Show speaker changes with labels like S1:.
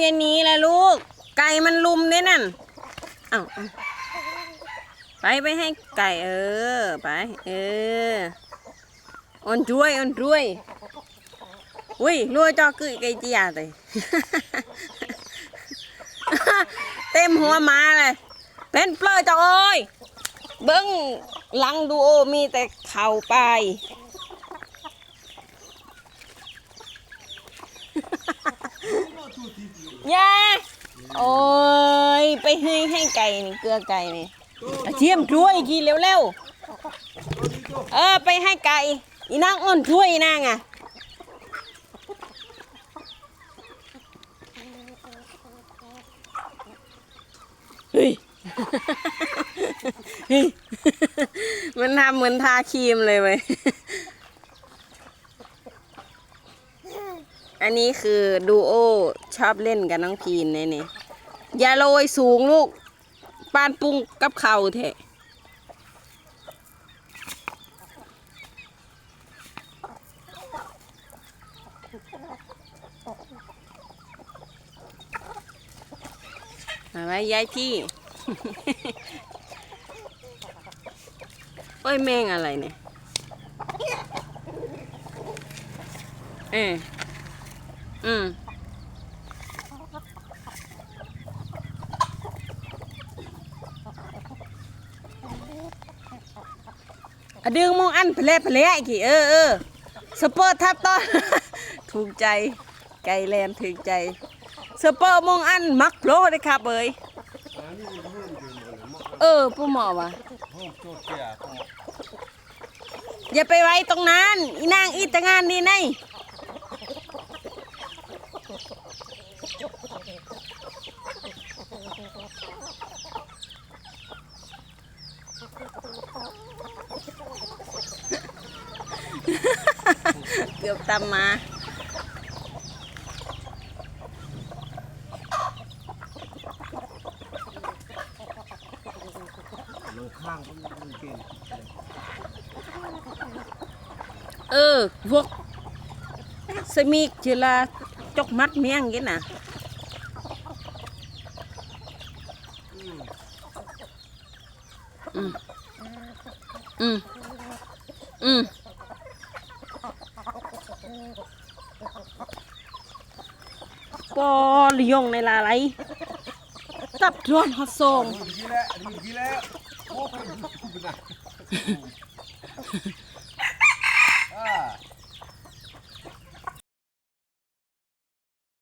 S1: อย่าหนี้ละลูก ไก่มันลุมด้วยนั่นเอ้าเอาไปไปให้ไก่เออ ไปเอออ่อนช่วยอ่อนช่วยอุ้ยรัวจอคือไก่จียาเลยเต็มหัวมาเลยเป็นเปลือจอเอ้ยเบิ้งลังดูโอมีแต่เข่าไป อยาโอ้ย ไปให้ให้ไก่นี่เกลือไก่นี่กระเทียมช่วยกินเร็วๆ เออ ไปให้ไก่ อีนางอ้นช่วยอีนางอะ เฮ้ย เฮ้ย มันทำเหมือนทาครีมเลยเว้ย อันนี้คือดูโอชอบเล่นกับน้องพีนเนี่ยนี่อย่าโรยสูงลูกปานปรุงกับเข่าเถอะอาไว้ย้ายที่ โอ้ยแมงอะไรเนี่ย เออ อืมอดึงมองอันเพลเพลอีกทีเออเออสเปอร์ทับต้นถูกใจไก่แลนถูกใจสเปอร์มองอันมักโผล่เลยครับเอ้ยเออผู้หมอวะอย่าไปไว้ตรงนั้นอีนางอีตงานนี่ไงเกือบตามมา
S2: ลงข้างมันเก่ง
S1: เออพวกสมิกเจลาจกมัดเมียงกินน่ะอืมอืมอืม ปอลยงในลาไหลตับรอนฮอตซอง